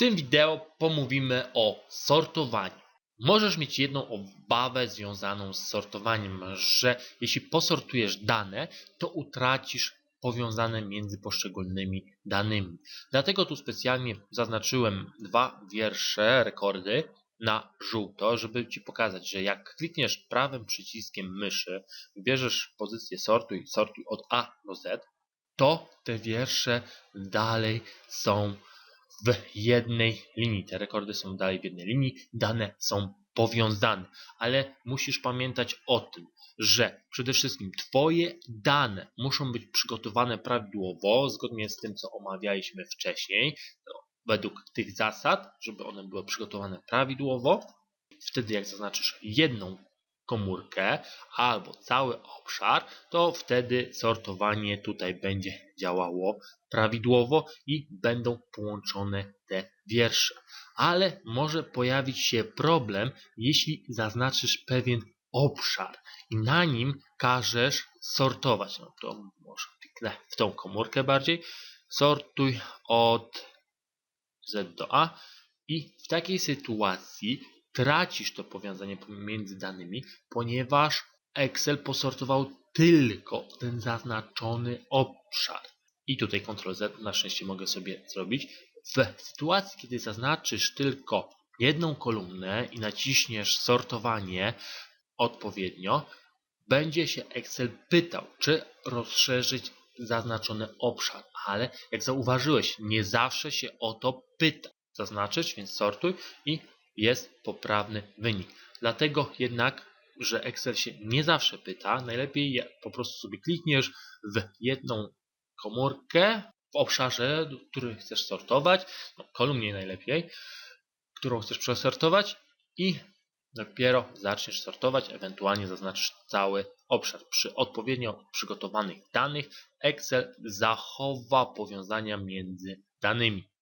tym wideo pomówimy o sortowaniu. Możesz mieć jedną obawę związaną z sortowaniem, że jeśli posortujesz dane, to utracisz powiązane między poszczególnymi danymi. Dlatego tu specjalnie zaznaczyłem dwa wiersze, rekordy na żółto, żeby Ci pokazać, że jak klikniesz prawym przyciskiem myszy, wybierzesz pozycję sortuj, sortuj od A do Z, to te wiersze dalej są w jednej linii. Te rekordy są dalej w jednej linii, dane są powiązane, ale musisz pamiętać o tym, że przede wszystkim Twoje dane muszą być przygotowane prawidłowo, zgodnie z tym, co omawialiśmy wcześniej, to według tych zasad, żeby one były przygotowane prawidłowo. Wtedy, jak zaznaczysz jedną komórkę albo cały obszar, to wtedy sortowanie tutaj będzie działało prawidłowo i będą połączone te wiersze. Ale może pojawić się problem, jeśli zaznaczysz pewien obszar i na nim każesz sortować. No to może kliknę w tą komórkę bardziej. Sortuj od Z do A i w takiej sytuacji tracisz to powiązanie pomiędzy danymi, ponieważ Excel posortował tylko ten zaznaczony obszar. I tutaj Ctrl Z na szczęście mogę sobie zrobić. W sytuacji, kiedy zaznaczysz tylko jedną kolumnę i naciśniesz sortowanie odpowiednio, będzie się Excel pytał, czy rozszerzyć zaznaczony obszar, ale jak zauważyłeś, nie zawsze się o to pyta. Zaznaczyć, więc sortuj i jest poprawny wynik. Dlatego jednak, że Excel się nie zawsze pyta, najlepiej po prostu sobie klikniesz w jedną komórkę w obszarze, który chcesz sortować, no, kolumnie najlepiej, którą chcesz przesortować i dopiero zaczniesz sortować, ewentualnie zaznaczysz cały obszar. Przy odpowiednio przygotowanych danych Excel zachowa powiązania między danymi.